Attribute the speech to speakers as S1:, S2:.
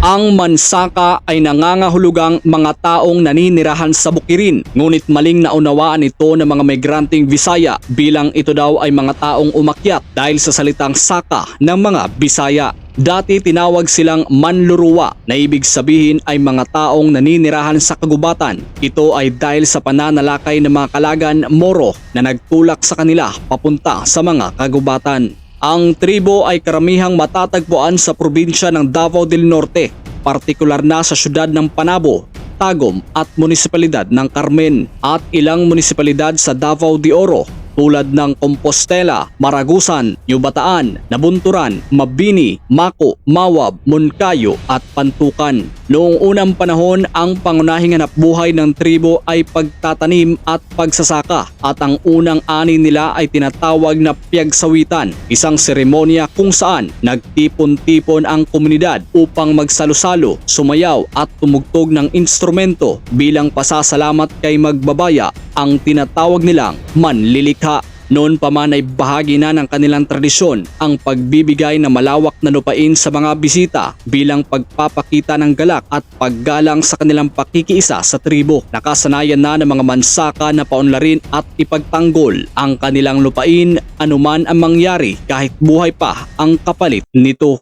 S1: Ang mansaka ay nangangahulugang mga taong naninirahan sa bukirin, ngunit maling naunawaan ito ng mga migranteng Bisaya bilang ito daw ay mga taong umakyat dahil sa salitang saka ng mga Bisaya. Dati tinawag silang manluruwa na ibig sabihin ay mga taong naninirahan sa kagubatan. Ito ay dahil sa pananalakay ng mga kalagan Moro na nagtulak sa kanila papunta sa mga kagubatan. Ang tribo ay karamihang matatagpuan sa probinsya ng Davao del Norte, partikular na sa syudad ng Panabo, Tagum at munisipalidad ng Carmen at ilang munisipalidad sa Davao de Oro tulad ng Compostela, Maragusan, Yubataan, Nabunturan, Mabini, Mako, Mawab, Moncayo at Pantukan. Noong unang panahon, ang pangunahing hanap buhay ng tribo ay pagtatanim at pagsasaka at ang unang ani nila ay tinatawag na piyagsawitan, isang seremonya kung saan nagtipon-tipon ang komunidad upang magsalo-salo, sumayaw at tumugtog ng instrumento bilang pasasalamat kay magbabaya ang tinatawag nilang manlilikha. Noon pa man ay bahagi na ng kanilang tradisyon ang pagbibigay ng malawak na lupain sa mga bisita bilang pagpapakita ng galak at paggalang sa kanilang pakikiisa sa tribo. Nakasanayan na ng mga mansaka na paunlarin at ipagtanggol ang kanilang lupain anuman ang mangyari kahit buhay pa ang kapalit nito.